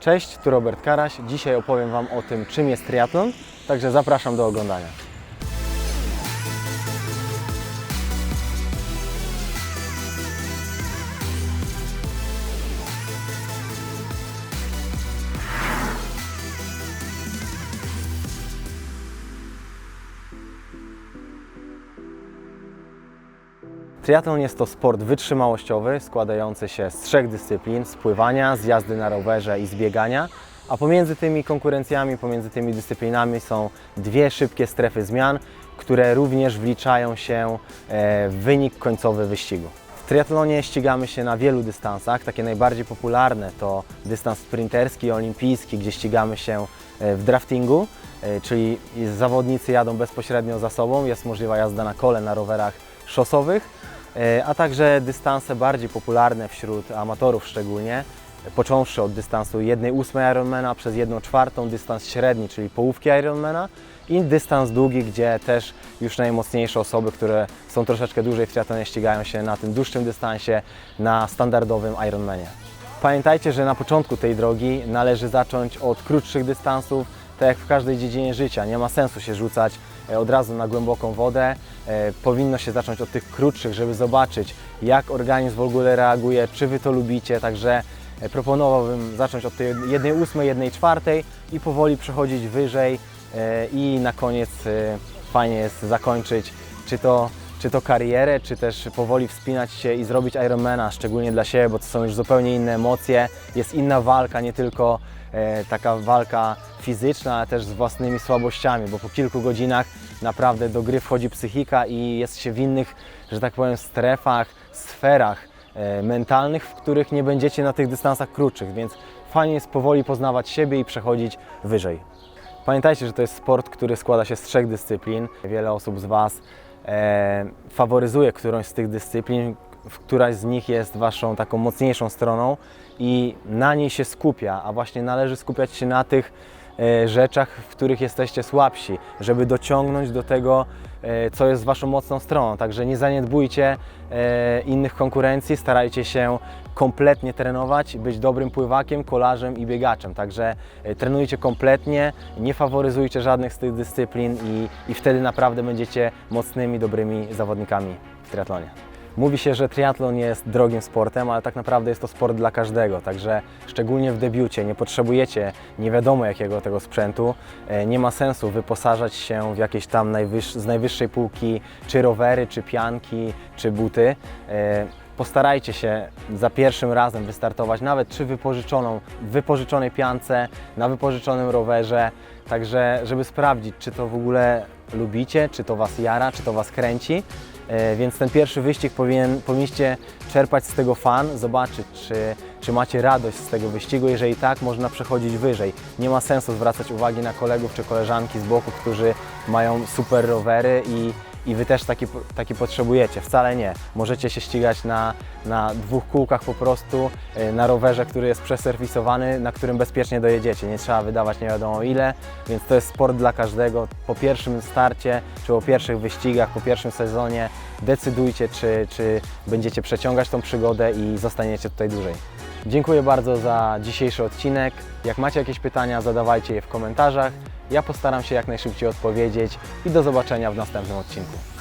Cześć, tu Robert Karaś. Dzisiaj opowiem Wam o tym, czym jest triatlon, także zapraszam do oglądania. Triatlon jest to sport wytrzymałościowy składający się z trzech dyscyplin: z pływania, z jazdy na rowerze i z biegania. A pomiędzy tymi konkurencjami, pomiędzy tymi dyscyplinami są dwie szybkie strefy zmian, które również wliczają się e, w wynik końcowy wyścigu. W triatlonie ścigamy się na wielu dystansach. Takie najbardziej popularne to dystans sprinterski olimpijski, gdzie ścigamy się e, w draftingu, e, czyli zawodnicy jadą bezpośrednio za sobą, jest możliwa jazda na kole, na rowerach szosowych, a także dystanse bardziej popularne wśród amatorów szczególnie, e, począwszy od dystansu 1,8 Ironmana przez 1,4 dystans średni, czyli połówki Ironmana i dystans długi, gdzie też już najmocniejsze osoby, które są troszeczkę dłużej w triatlonie ścigają się na tym dłuższym dystansie, na standardowym Ironmanie. Pamiętajcie, że na początku tej drogi należy zacząć od krótszych dystansów, tak jak w każdej dziedzinie życia. Nie ma sensu się rzucać e, od razu na głęboką wodę. E, Powinno się zacząć od tych krótszych, żeby zobaczyć, jak organizm w ogóle reaguje, czy Wy to lubicie. Także e, proponowałbym zacząć od tej 1,8, 1,4 i powoli przechodzić wyżej e, i na koniec e, fajnie jest zakończyć, czy to czy to karierę, czy też powoli wspinać się i zrobić Ironmana, szczególnie dla siebie, bo to są już zupełnie inne emocje, jest inna walka, nie tylko e, taka walka fizyczna, ale też z własnymi słabościami, bo po kilku godzinach naprawdę do gry wchodzi psychika i jest się w innych, że tak powiem, strefach, sferach e, mentalnych, w których nie będziecie na tych dystansach krótszych, więc fajnie jest powoli poznawać siebie i przechodzić wyżej. Pamiętajcie, że to jest sport, który składa się z trzech dyscyplin. Wiele osób z Was faworyzuje którąś z tych dyscyplin, któraś z nich jest Waszą taką mocniejszą stroną i na niej się skupia, a właśnie należy skupiać się na tych e, rzeczach, w których jesteście słabsi, żeby dociągnąć do tego, e, co jest Waszą mocną stroną. Także nie zaniedbujcie e, innych konkurencji, starajcie się kompletnie trenować, być dobrym pływakiem, kolarzem i biegaczem. Także e, trenujcie kompletnie, nie faworyzujcie żadnych z tych dyscyplin i, i wtedy naprawdę będziecie mocnymi, dobrymi zawodnikami w triatlonie. Mówi się, że triatlon jest drogim sportem, ale tak naprawdę jest to sport dla każdego, także szczególnie w debiucie nie potrzebujecie nie wiadomo jakiego tego sprzętu. E, Nie ma sensu wyposażać się w jakieś tam najwyż, z najwyższej półki czy rowery, czy pianki, czy buty. E, Postarajcie się za pierwszym razem wystartować nawet czy wypożyczoną, w wypożyczonej piance, na wypożyczonym rowerze, także żeby sprawdzić, czy to w ogóle lubicie, czy to Was jara, czy to Was kręci. E, Więc ten pierwszy wyścig powinien, powinniście czerpać z tego fan, zobaczyć, czy, czy macie radość z tego wyścigu. Jeżeli tak, można przechodzić wyżej. Nie ma sensu zwracać uwagi na kolegów czy koleżanki z boku, którzy mają super rowery i, i Wy też taki, taki potrzebujecie. Wcale nie. Możecie się ścigać na, na dwóch kółkach po prostu, e, na rowerze, który jest przeserwisowany, na którym bezpiecznie dojedziecie. Nie trzeba wydawać nie wiadomo ile, więc to jest sport dla każdego. Po pierwszym starcie, czy po pierwszych wyścigach, po pierwszym sezonie decydujcie, czy, czy będziecie przeciągać tą przygodę i zostaniecie tutaj dłużej. Dziękuję bardzo za dzisiejszy odcinek. Jak macie jakieś pytania, zadawajcie je w komentarzach. Ja postaram się jak najszybciej odpowiedzieć i do zobaczenia w następnym odcinku.